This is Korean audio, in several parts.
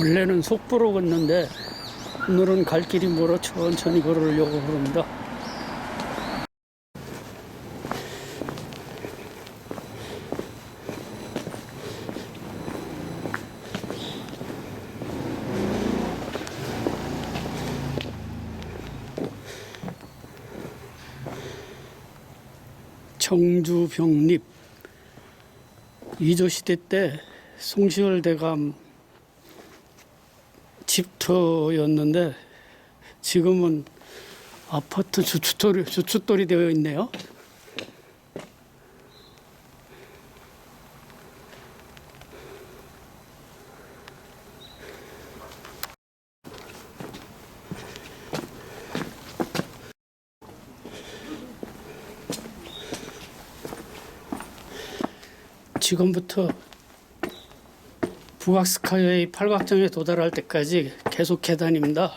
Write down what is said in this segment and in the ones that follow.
원래는 속보로 걷는데 오늘은 갈 길이 멀어 천천히 걸으려고 합니다. 청주 병립 이조 시대 때 송시열 대감 집터였는데 지금은 아파트 주춧돌이 주춧돌이 되어 있네요. 지금부터 북악스카이의 팔각정에 도달할 때까지 계속 계단입니다.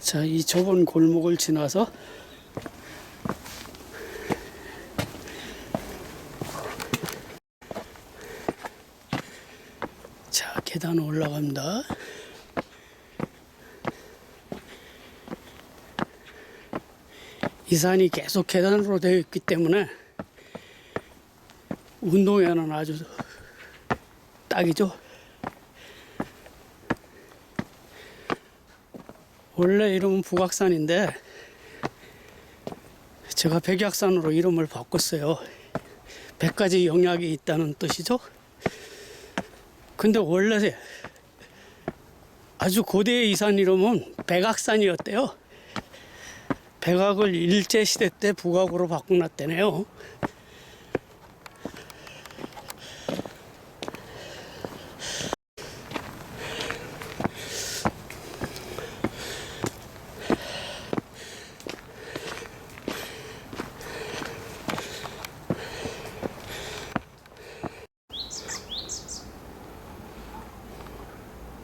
자, 이 좁은 골목을 지나서 자, 계단 올라갑니다. 이 산이 계속 계단으로 되어 있기 때문에 운동에는 아주 딱이죠. 원래 이름은 북악산인데 제가 백약산으로 이름을 바꿨어요. 100가지 영약이 있다는 뜻이죠. 근데 원래 아주 고대의 이 산 이름은 백악산이었대요. 백악을 일제시대 때 북악으로 바꿔놨대네요.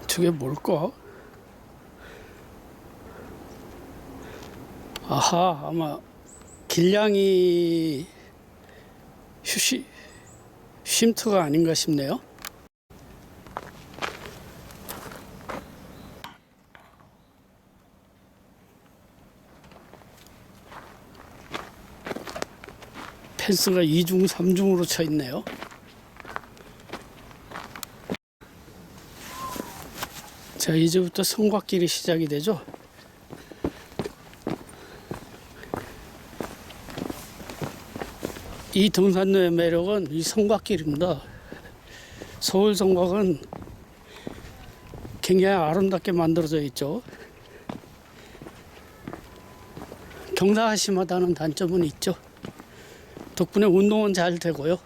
저게 뭘까? 아하, 아마 길냥이 휴시 쉼터가 아닌가 싶네요. 펜스가 2중, 3중으로 쳐 있네요. 자, 이제부터 성곽길이 시작이 되죠. 이 등산로의 매력은 이 성곽길입니다. 서울 성곽은 굉장히 아름답게 만들어져 있죠. 경사하심하다는 단점은 있죠. 덕분에 운동은 잘 되고요.